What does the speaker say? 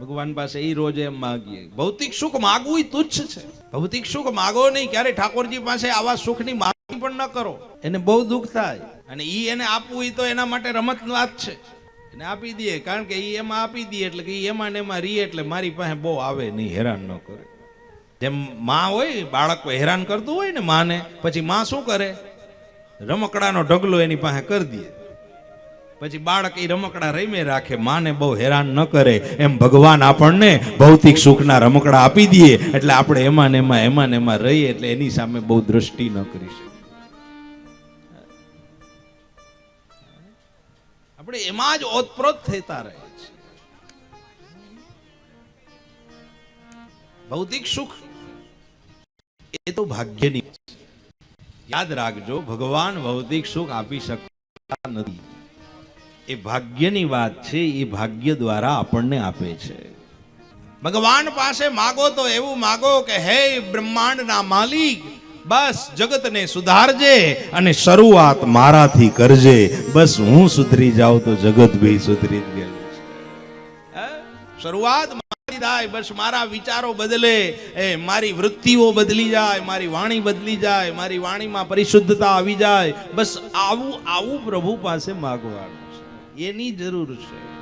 ભગવાન પાસે એ રોજ એમ માગીએ. ભૌતિક સુખ માગવું તુચ્છ છે. ભૌતિક સુખ માગો નહીં ક્યારે ઠાકોરજી પાસે આવા સુખની માગણી પણ ન કરો. એને બહુ દુઃખ થાય. અને ઈ એને આપવું એ તો એના માટે રમત વાત છે. એને આપી દઈએ, કારણ કે ઈ એમાં આપી દઈએ એટલે કે એમાં ને એમાં રીએ એટલે મારી પાસે બહુ આવે નહીં, હેરાન ન કરે. જેમ માં હોય, બાળક હેરાન કરતું હોય ને માને, પછી માં શું કરે? રમકડાનો ઢગલો એની પાસે કરી દે. પછી બાળક એ રમકડા રમે રાખે, માને બહુ હેરાન ન કરે. એમ ભગવાન આપણને ભૌતિક સુખના રમકડા આપી દઈએ એટલે આપણે એમાં એમાં એમાં એમાં રહીએ એટલે એની સામે બહુ દ્રષ્ટિ ન કરી શકીએ. આપણે એમાં જ ઓતપ્રોત થતા રહે છે. ભૌતિક સુખ એ તો ભાગ્યની. યાદ રાખજો, ભગવાન ભૌતિક સુખ આપી શકતા નથી. એ ભાગ્યની વાત છે એ ભાગ્ય દ્વારા આપણને આપે છે. ભગવાન પાસે માગો તો એવું માગો કે હે બ્રહ્માંડના માલિક બસ જગતને સુધારજે અને શરૂઆત મારાથી કરજે. બસ હું સુધરી જાઉં તો જગત ભી સુધરી જ હે? શરૂઆત મારી થાય બસ મારા વિચારો બદલે. એ મારી વૃત્તિઓ બદલી જાય મારી વાણી બદલી જાય મારી વાણીમાં પરિશુદ્ધતા આવી જાય. બસ આવું આવું પ્રભુ પાસે માગવાનું છે. એની જરૂર છે.